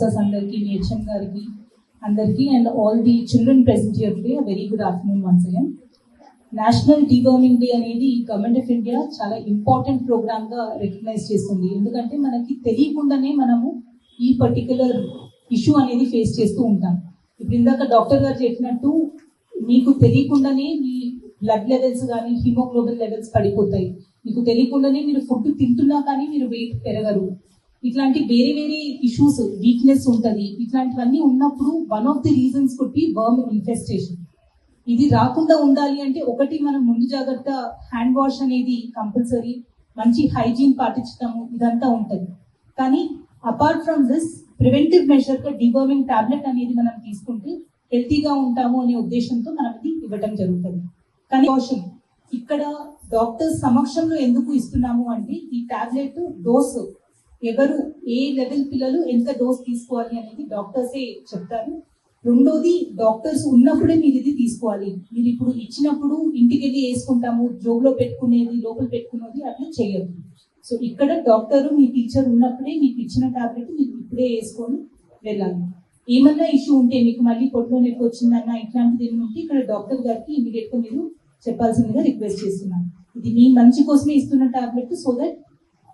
Sirs అందరికి గారికి అందరికీ and all the children present here today very good afternoon once again national deworming day అనేది government of India చాలా important ప్రోగ్రామ్గా recognise చేస్తుంది. ఎందుకంటే మనకి తెలియకుండానే మనము ఈ పర్టికులర్ ఇష్యూ అనేది ఫేస్ చేస్తూ ఉంటాం. ఇప్పుడు ఇందాక డాక్టర్ గారు చెప్పినట్టు మీకు తెలియకుండానే మీ బ్లడ్ లెవెల్స్ కానీ హిమోగ్లోబిన్ లెవెల్స్ పడిపోతాయి. మీకు తెలియకుండానే మీరు ఫుడ్ తింటున్నా కానీ మీరు వెయిట్ పెరగరు. ఇట్లాంటి వేరే వేరే ఇష్యూస్ వీక్నెస్ ఉంటుంది. ఇట్లాంటివన్నీ ఉన్నప్పుడు one of the reasons could be worm infestation ఇది రాకుండా ఉండాలి అంటే ఒకటి మనం ముందు జాగ్రత్త హ్యాండ్ వాష్ అనేది కంపల్సరీ మంచి హైజీన్ పాటించడము ఇదంతా ఉంటుంది. కానీ అపార్ట్ ఫ్రమ్ దిస్ ప్రివెంటివ్ మెషర్గా డివర్మింగ్ టాబ్లెట్ అనేది మనం తీసుకుంటే హెల్తీగా ఉంటాము అనే ఉద్దేశంతో మనం ఇది ఇవ్వడం జరుగుతుంది. కానీ ఇక్కడ డాక్టర్ సమక్షంలో ఎందుకు ఇస్తున్నాము అంటే ఈ టాబ్లెట్ డోస్ ఎవరు ఏ లెవెల్ పిల్లలు ఎంత డోస్ తీసుకోవాలి అనేది డాక్టర్సే చెప్తారు. రెండోది డాక్టర్స్ ఉన్నప్పుడే మీరు ఇది తీసుకోవాలి. మీరు ఇప్పుడు ఇచ్చినప్పుడు ఇంటికి వెళ్ళి వేసుకుంటాము జోబులో పెట్టుకునేది లోపల పెట్టుకునేది అట్లా చేయొద్దు. సో ఇక్కడ డాక్టర్ మీ టీచర్ ఉన్నప్పుడే మీకు ఇచ్చిన టాబ్లెట్ మీరు ఇప్పుడే వేసుకొని వెళ్ళాలి. ఏమన్నా ఇష్యూ ఉంటే మీకు మళ్ళీ పొట్టులో నొప్పి వచ్చిందన్న ఇట్లాంటిది ఏమి ఉంటే ఇక్కడ డాక్టర్ గారికి ఇమీడియట్గా మీరు చెప్పాల్సిందిగా రిక్వెస్ట్ చేస్తున్నాను. ఇది మీ మంచి కోసమే ఇస్తున్న టాబ్లెట్ సో దట్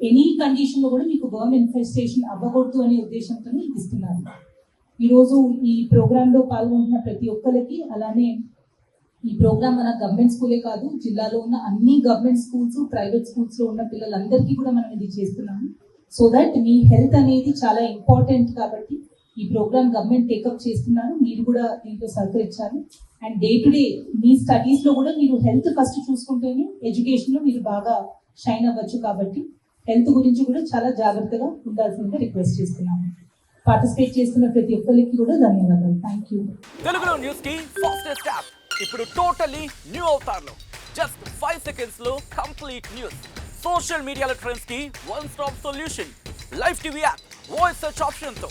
ఎనీ కండిషన్లో కూడా మీకు వర్మ్ ఇన్ఫెస్టేషన్ అవ్వకూడదు అనే ఉద్దేశంతో ఇస్తున్నారు. ఈరోజు ఈ ప్రోగ్రామ్లో పాల్గొంటున్న ప్రతి ఒక్కరికి అలానే ఈ ప్రోగ్రామ్ మన గవర్నమెంట్ స్కూలే కాదు జిల్లాలో ఉన్న అన్ని గవర్నమెంట్ స్కూల్స్ ప్రైవేట్ స్కూల్స్లో ఉన్న పిల్లలందరికీ కూడా మనం ఇది చేస్తున్నాము. సో దట్ మీ హెల్త్ అనేది చాలా ఇంపార్టెంట్ కాబట్టి ఈ ప్రోగ్రామ్ గవర్నమెంట్ టేకప్ చేస్తున్నారు మీరు కూడా దీంట్లో సహకరించాలి. అండ్ డే టు డే మీ స్టడీస్లో కూడా మీరు హెల్త్ ఫస్ట్ చూసుకుంటేనే ఎడ్యుకేషన్లో మీరు బాగా షైన్ అవ్వచ్చు కాబట్టి హెల్త్ గురించి కూడా చాలా జాగ్రత్తగా ఉండాల్సిందిగా రిక్వెస్ట్ చేస్తున్నాము. పార్టిసిపేట్ చేస్తున్న ప్రతి ఒక్కరికి కూడా ధన్యవాదాలు. థ్యాంక్ యూ తెలుగులో న్యూస్కి ఫాస్టెస్ట్ యాప్ ఇప్పుడు టోటలీ న్యూ అవుతార్లో జస్ట్ ఫైవ్ సెకండ్స్లో కంప్లీట్ న్యూస్ సోషల్ మీడియాలో ట్రెండ్స్కి one stop solution live TV app voice search ఆప్షన్తో.